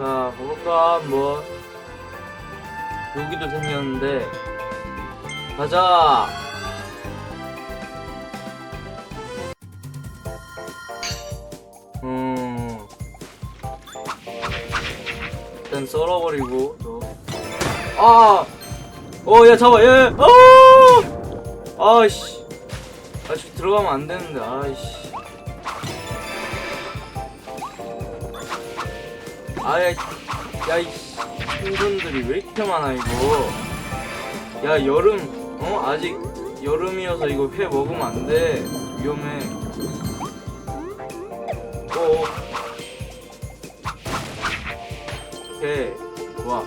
자, 가볼까, 한번. 여기도 생겼는데. 가자! 음. 일단 썰어버리고, 또. 아! 어, 야, 잡아, 야, 야, 어! 아, 저 들어가면 안 되는데, 아이씨. 아야, 야, 이 생선들이 왜 이렇게 많아, 이거. 야, 여름, 어? 아직 여름이어서 이거 회 먹으면 안 돼. 위험해. 어. 회, 좋아.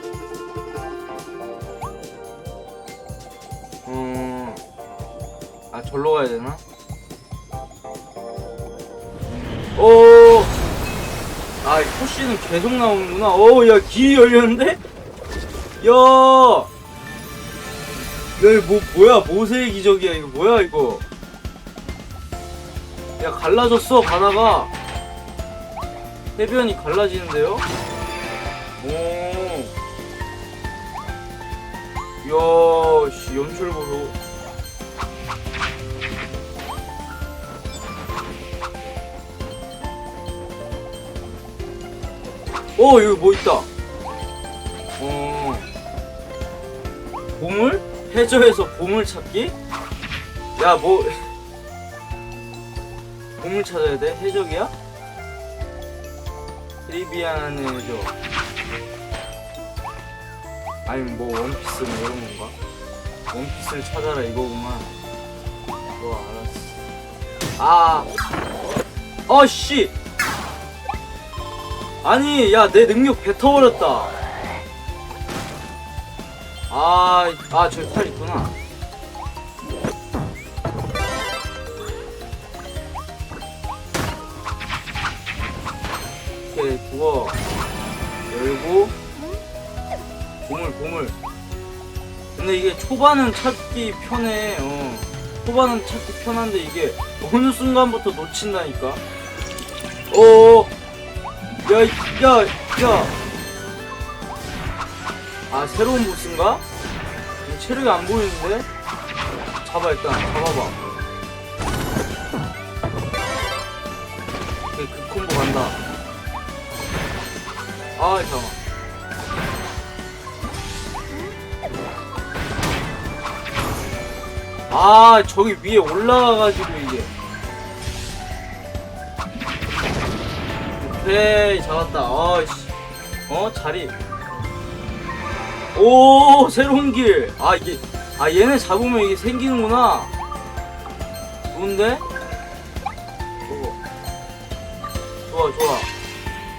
음, 아, 절로 가야 되나? 오! 아, 이 포씨는 계속 나오는구나. 오, 야, 길이 열렸는데? 야! 야, 이거 뭐, 뭐야, 모세의 기적이야. 이거 뭐야, 이거. 야, 갈라졌어, 바다가. 해변이 갈라지는데요? 오. 야, 씨, 연출 보소. 어, 여기 뭐 있다. 어. 보물? 해저에서 보물 찾기? 야, 뭐. 보물 찾아야 돼? 해적이야? 트리비안의 해적. 아니면 뭐 원피스 뭐 이런 건가? 원피스를 찾아라 이거구만. 좋아, 알았어. 아. 어, 씨! 아니, 야, 내 능력 뱉어버렸다. 아, 아, 저기 칼 있구나. 이렇게 두어 열고 보물 보물 근데 이게 초반은 찾기 편해 어 초반은 찾기 편한데 이게 어느 순간부터 놓친다니까 어 야, 야, 야. 아, 새로운 보스인가? 체력이 안 보이는데? 잡아, 일단. 잡아봐. 오케이, 그 콤보 간다. 아, 잠깐만. 아, 저기 위에 올라가가지고 이게. 오케이 잡았다. 어이씨. 어 자리. 오 새로운 길아 이게 아 얘네 잡으면 이게 생기는구나. 좋은데? 좋아. 좋아 좋아.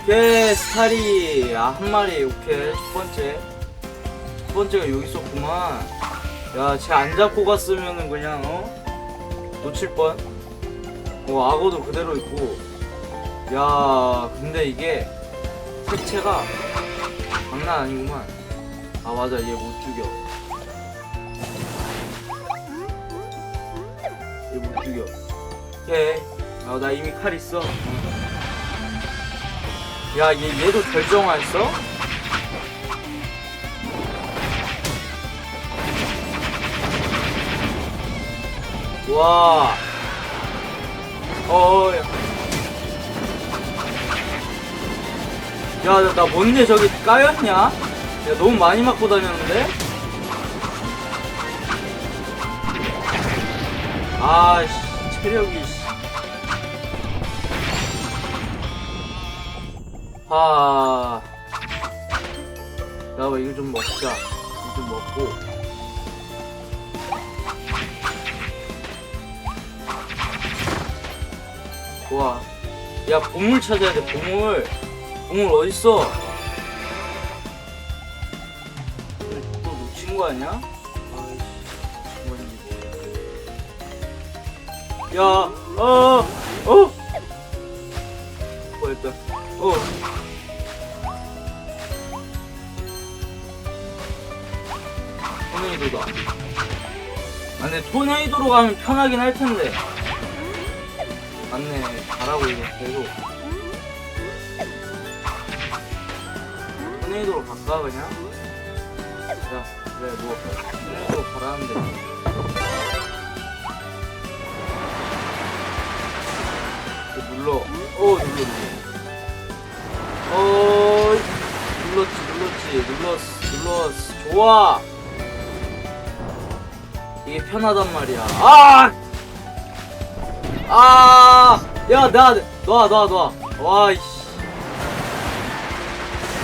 오케이 스타리. 아 한 마리. 오케이 첫 번째. 첫 번째가 여기 있었구만. 야쟤 안 잡고 갔으면은 그냥 어? 놓칠 뻔어 악어도 그대로 있고 야 근데 이게 색채가 장난 아니구만. 아 맞아. 얘 못 죽여. 얘 못 죽여. 오케이 아, 나 이미 칼 있어. 야 얘 얘도 결정했어? 와. 어어 야. 야, 나, 나 뭔데 저기 까였냐? 야, 너무 많이 맞고 다녔는데? 아 씨, 체력이, 씨. 하. 야, 이거 좀 먹자. 이거 좀 먹고. 좋아. 야, 보물 찾아야 돼, 보물. 보물 어딨어? 또 놓친 거 아니야? 야, 어, 어! 뭐 일단, 어. 토네이도다. 아, 근데 토네이도로 가면 편하긴 할 텐데. 맞네, 잘하고 있네, 계속. 토네이도로 갈까 그냥? 자 그래 뭐 토네이도 가라는데 이렇게 눌러 어 눌러 눌러 어 눌렀지 눌렀지 눌렀어 눌렀어 좋아 이게 편하단 말이야 아! 아! 야, 나, 놔, 놔, 놔. 와, 이씨.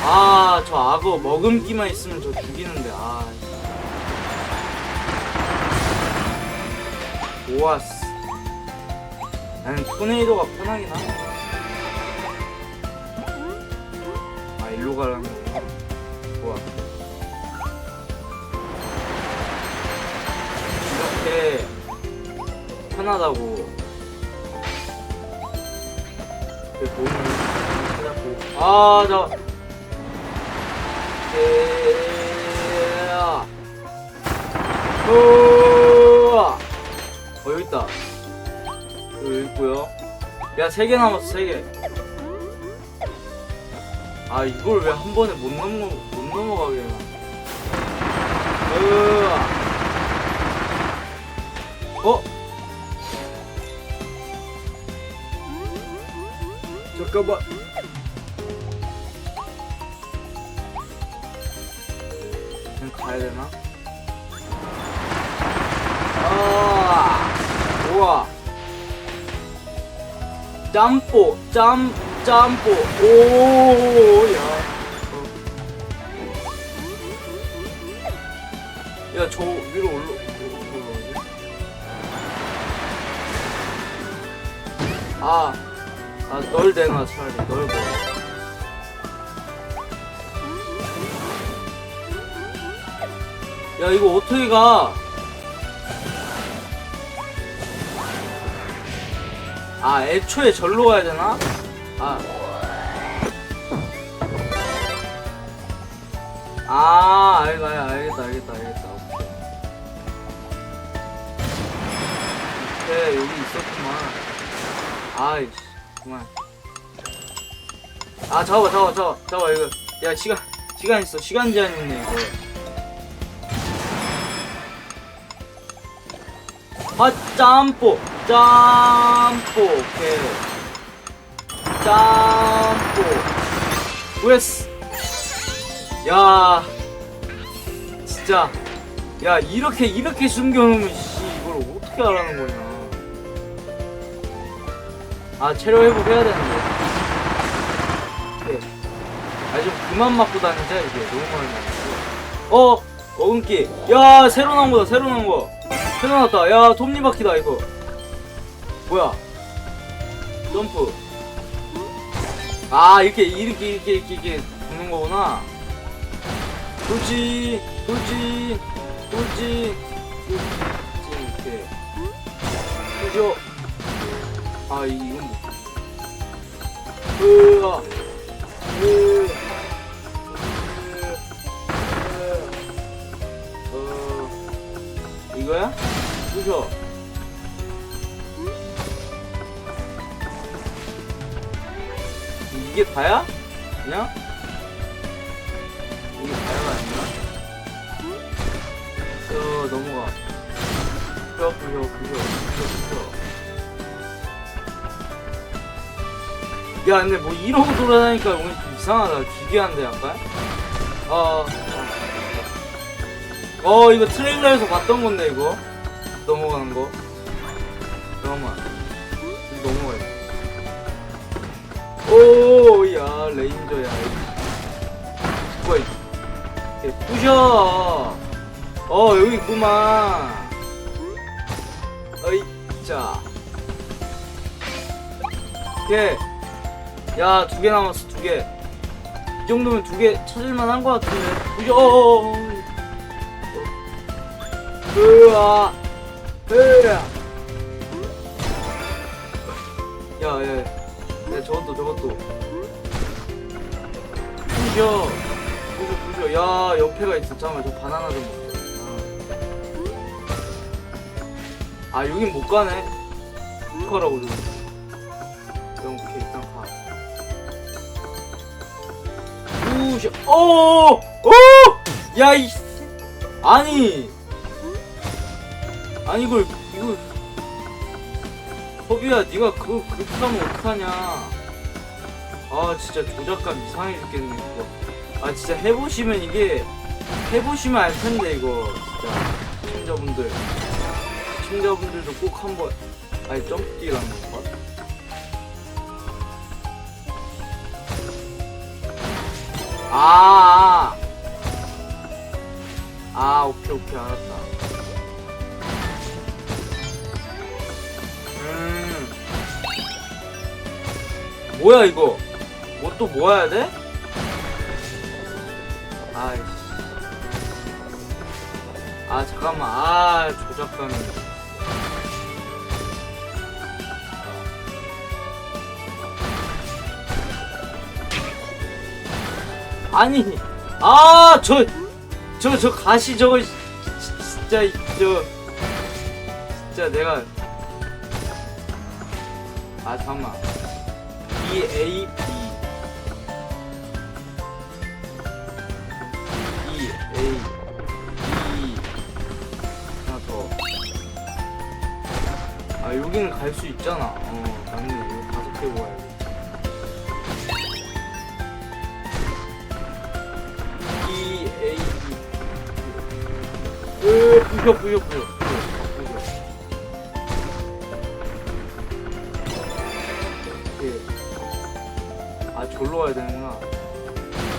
아, 저 악어 머금기만 있으면 저 죽이는데, 아. 좋았어. 나는 토네이도가 편하긴 하네. 아, 일로 가라는 거구나. 좋아. 이렇게 편하다고. 보이는 찾았고. 아, 자. 예. 어, 여기 있다. 여기 있고요. 야, 세 개 남았어, 세 개. 아, 이걸 왜 한 번에 못 넘어, 못 넘어가게. 으아. 어? 잠깐만. 짬뽀, 짬, 짬뽀. 오, 야. 어. 야, 저 위로 올라? 아. 아, 널 대놔, 차라리. 널 뭐. 야, 이거 어떻게 가? 아, 애초에 절로 가야 되나? 아. 아, 알, 알, 알겠다, 알겠다, 알겠다. 오케이. 오케이, 여기 있었구만. 아이씨, 그만. 아, 잡아, 잡아, 잡아, 잡아, 이거. 야, 시간, 시간 있어. 시간 제한 있네, 이거. 아, 짬뽀, 짬뽀, 오케이. 짬뽀. 우에스. 야, 진짜. 야, 이렇게, 이렇게 숨겨놓으면, 씨, 이걸 어떻게 하라는 거냐. 아, 체력 회복해야 되는데. 오케이. 아, 좀 그만 맞고 다니자, 이게. 너무 많이 맞고. 어, 어금기. 야, 새로 나온 거다, 새로 나온 거. 나왔다. 야, 톱니바퀴다, 이거. 뭐야. 점프. 아, 이렇게, 이렇게, 이렇게, 이렇게, 이렇게 붙는 거구나. 돌지, 돌지, 돌지, 이렇게. 그죠? 아, 이- 이건 뭐. 으아. 으아. 어, 이거야? 그죠? 이게 다야? 그냥? 이게 다야가 아니야? 저 넘어가. 부셔 부셔 부셔 부셔 부셔. 야 근데 뭐 이러고 돌아다니까 오늘 좀 이상하다. 기괴한데 약간. 어. 어, 어 이거 트레일러에서 봤던 건데 이거 넘어가는 거. 잠깐만. 이거 넘어가. 오, 야 레인저야. 뭐야? 이- 얘 부셔. 어 여기 있구만. 어이 자. 야, 두 개 남았어, 두 개. 이 정도면 두 개 찾을만 한것 같은데. 부셔. 으아. 으아. 야, 야, 야, 저것도, 저것도. 부셔. 부셔, 부셔. 야, 옆에가 있어. 잠깐만, 저 바나나 좀 먹자. 아, 아 여긴 못 가네. 가라고, 좀. 그럼 오케이, 일단 가. 해보시. 오, 오, 야 이, 아니, 아니 이걸 이거 허비야, 네가 그거 그렇게 하면 어떡하냐? 아 진짜 조작감 이상해 죽겠네 이거. 아 진짜 해보시면 이게 해보시면 알 텐데 이거 진짜 시청자분들 시청자분들도 꼭 한번 아니 점프기라는 건가? 아, 아, 아, 오케이, 오케이, 알았다. 뭐야, 이거? 뭐 또 모아야 돼? 아이씨. 아, 잠깐만. 아, 조작감이. 아니, 아, 저, 저, 저 가시 저거, 지- 진짜, 이- 저, 진짜 내가, 아, 잠깐만. E, A, B. E, A, B. 하나 더. 아, 여기는 갈 수 있잖아. 어, 맞네. 이거 다섯 개 모아야 돼. E A B 으 부셔 부셔 부셔 부셔 아 졸로 와야 되는구나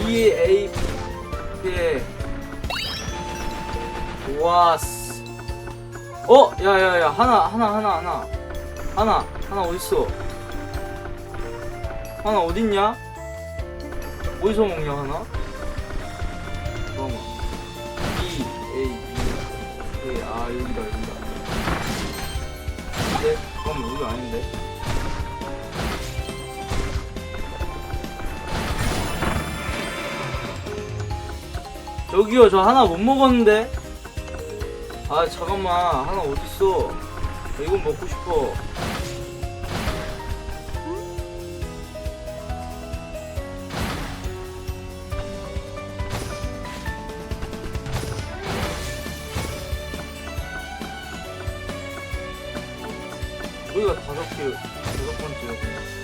E 예. 와스 어 야야야 하나 하나 하나 하나 하나 하나 어딨어 하나 어딨냐 어디서 먹냐 하나 잠깐만. B, A, B, A, 아, 여기다, 여기다. 네? 잠깐만, 여기 아닌데? 저기요, 저 하나 못 먹었는데? 아, 잠깐만, 하나 어딨어? 나 이건 먹고 싶어. 여기가 다섯 개, 다섯 번째였구나.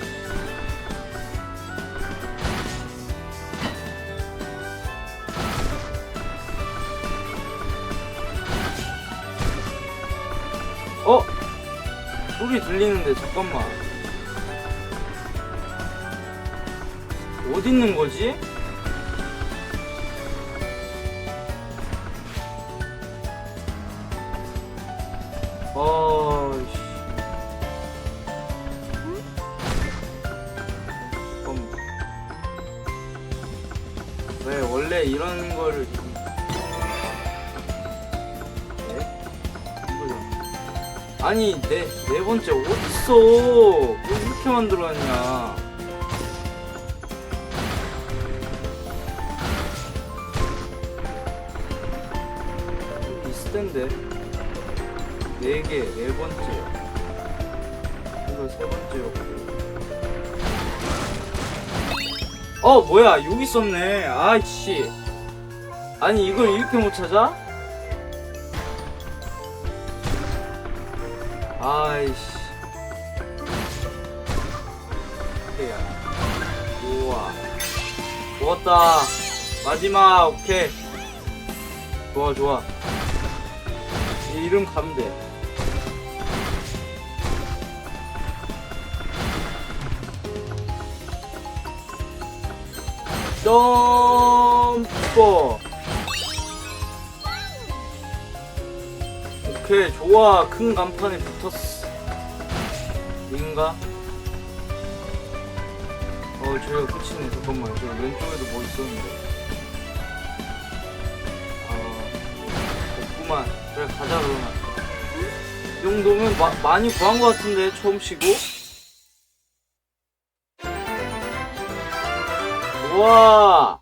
소리 들리는데 잠깐만. 어디 있는 거지? 어이씨. 잠깐만. 왜 원래 이런 거를 아. 아니 네, 네 번째 어딨어? 왜 이렇게 만들어놨냐 좀 비슷한데. 네개 네 번째. 이거 세 번째였고. 어 뭐야 여기 있었네. 아이씨. 아니 이걸 이렇게 못 찾아? 아이씨. 오케이야. 우와. 좋았다. 마지막, 오케이. 좋아, 좋아. 이 이름 가면 돼. 점퍼. 오케이 좋아 큰 간판에 붙었어 여긴가? 어 저기가 끝이네. 잠깐만. 저 왼쪽에도 뭐 있었는데. 아 없구만. 그래 가자 그러면. 이 정도면 마, 많이 구한 것 같은데 처음 치고? 우와!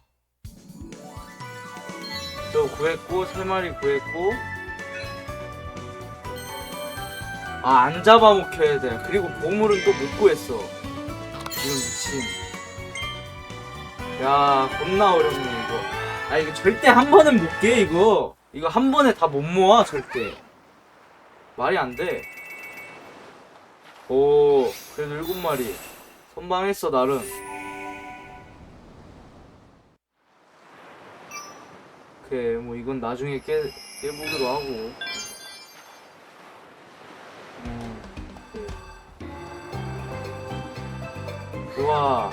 저 구했고 세 마리 구했고 아 안 잡아먹혀야 돼. 그리고 보물은 또 못 구했어. 이런 미친. 야 겁나 어렵네 이거. 아 이거 절대 한 번은 못 깨 이거. 이거 한 번에 다 못 모아 절대. 말이 안돼오 그래도 일곱 마리. 선방했어 나름. 오케이 뭐 이건 나중에 깨, 깨보기로 하고 우와.